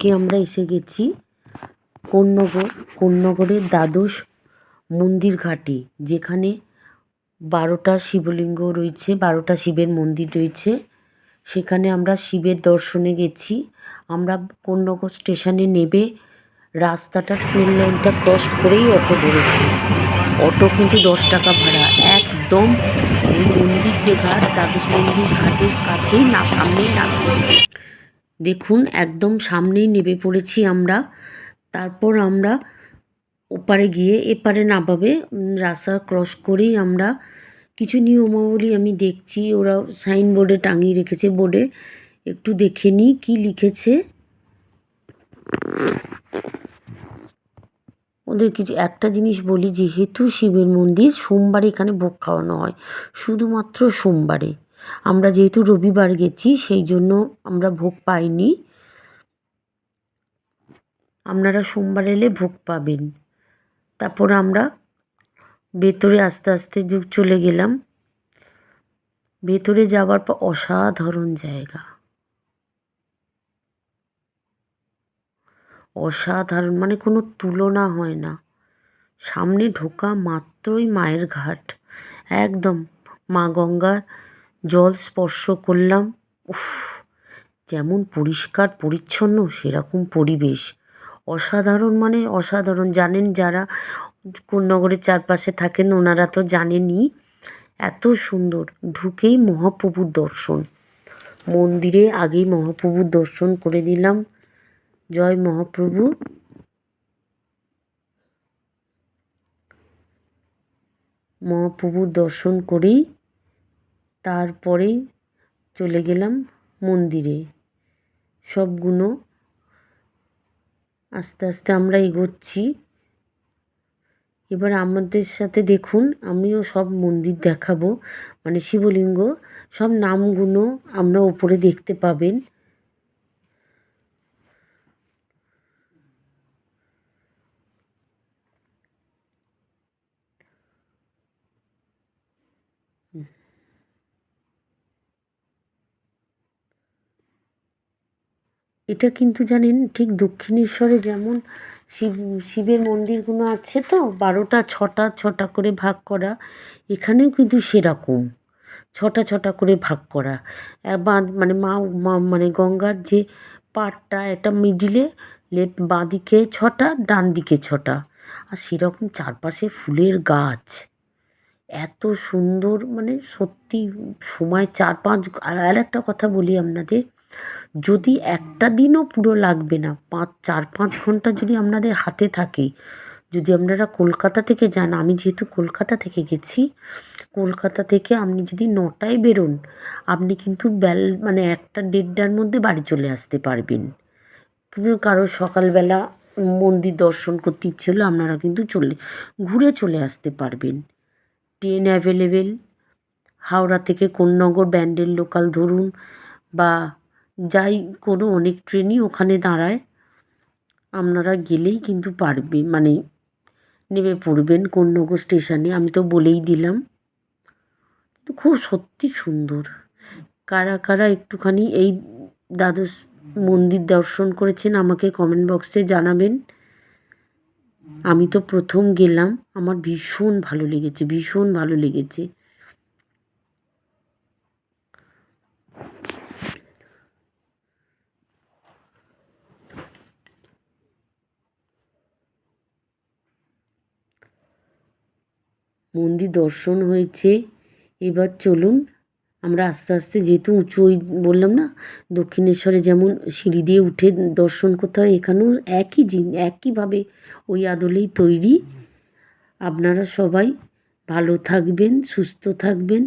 আজকে আমরা এসে গেছি কোন্নগর, কোন্নগরের দ্বাদশ মন্দির ঘাটে, যেখানে বারোটা শিবলিঙ্গ রয়েছে, বারোটা শিবের মন্দির রয়েছে। সেখানে আমরা শিবের দর্শনে গেছি। আমরা কোন্নগর স্টেশনে নেবে রাস্তাটা, ট্রেন লাইনটা ক্রস করেই অটো ধরেছি। অটো কিন্তু দশ টাকা ভাড়া। একদম মন্দির যে ঘাট, দ্বাদশ মন্দির ঘাটের কাছেই না, সামনেই নামিয়ে দেখুন, একদম সামনেই নেমে পড়েছি আমরা। তারপর আমরা ওপারে গিয়ে, এপারে নামাবে রাস্তা ক্রস করেই আমরা কিছু নিয়মাবলী আমি দেখছি। ওরা সাইনবোর্ডে টাঙিয়ে রেখেছে বোর্ডে একটু দেখে নিই কী লিখেছে। ওদের কিছু, একটা জিনিস বলি, যেহেতু শিবের মন্দির, সোমবারে এখানে ভোগ খাওয়ানো হয়। শুধুমাত্র সোমবারে। আমরা যেহেতু রবিবার গেছি, সেই জন্য আমরা ভোগ পাইনি। আপনারা সোমবার এলে ভোগ পাবেন। তারপর আমরা ভেতরে আস্তে আস্তে যুগ চলে গেলাম। ভেতরে যাওয়ার পর অসাধারণ জায়গা। অসাধারণ মানে কোনো তুলনা হয় না। সামনে ঢোকা মাত্রই মায়ের ঘাট। একদম মা গঙ্গার জল স্পর্শ করলাম। উফ, যেমন পরিষ্কার, পরিচ্ছন্ন, সেরকম পরিবেশ। অসাধারণ মানে অসাধারণ। জানেন যারা কোন নগরের চারপাশে থাকেন, ওনারা তো জানেনই, এত সুন্দর। ঢুকেই মহাপ্রভুর দর্শন। মন্দিরে আগেই মহাপ্রভুর দর্শন করে দিলাম। জয় মহাপ্রভু। মহাপ্রভুর দর্শন করেই তারপরেই চলে গেলাম মন্দিরে। সবগুলো আস্তে আস্তে আমরা এগোচ্ছি। এবার আমাদের সাথে দেখুন, আমিও সব মন্দির দেখাবো। মানে শিবলিঙ্গ, সব নামগুলো আমরা ওপরে দেখতে পাবেন। এটা কিন্তু জানেন ঠিক দক্ষিণেশ্বরে যেমন শিব, শিবের মন্দিরগুলো আছে তো, বারোটা, ছটা ছটা করে ভাগ করা, এখানেও কিন্তু সেরকম। ছটা ছটা করে ভাগ করা। বাঁ মানে মা মানে গঙ্গার যে পাড়টা একটা মিডিলে লেফট বাঁ দিকে ছটা ডান দিকে ছটা। আর সেরকম চারপাশে ফুলের গাছ। এত সুন্দর মানে সত্যি সময় চার পাঁচ আর একটা কথা বলি আপনাদের যদি একটা দিনও পুরো লাগবে না, পাঁচ, চার, পাঁচ ঘণ্টা যদি আপনাদের হাতে থাকে, যদি আপনারা কলকাতা থেকে যান, আমি যেহেতু কলকাতা থেকে গেছি, কলকাতা থেকে আপনি যদি নটায় বেরোন, আপনি কিন্তু বেল মানে একটা দেড়টার মধ্যে বাড়ি চলে আসতে পারবেন। কারও সকালবেলা মন্দির দর্শন করতে ইচ্ছে হলে আপনারা কিন্তু চলে, ঘুরে চলে আসতে পারবেন। ট্রেন অ্যাভেলেবেল হাওড়া থেকে কোন্নগর, ব্যান্ডেল, লোকাল ধরুন, বা যাই কোনো অনেক ট্রেনই ওখানে দাঁড়ায়। আপনারা গেলেই কিন্তু পারবে মানে নেমে পড়বেন কোন্নগর স্টেশনে আমি তো বলেই দিলাম। কিন্তু খুব সত্যি সুন্দর। কারা কারা একটুখানি এই দ্বাদশ মন্দির দর্শন করেছেন আমাকে কমেন্ট বক্সে জানাবেন। আমি তো প্রথম গেলাম, আমার ভীষণ ভালো লেগেছে, ভীষণ ভালো লেগেছে। মন্দির দর্শন হয়েছে। এবার চলুন, আমরা আস্তে আস্তে যেহেতু উঁচু ওই বললাম না, দক্ষিণেশ্বরে যেমন সিঁড়ি দিয়ে উঠে দর্শন করতে হয়, এখানেও একই জিন, একইভাবে ওই আদলেই তৈরি। আপনারা সবাই ভালো থাকবেন, সুস্থ থাকবেন।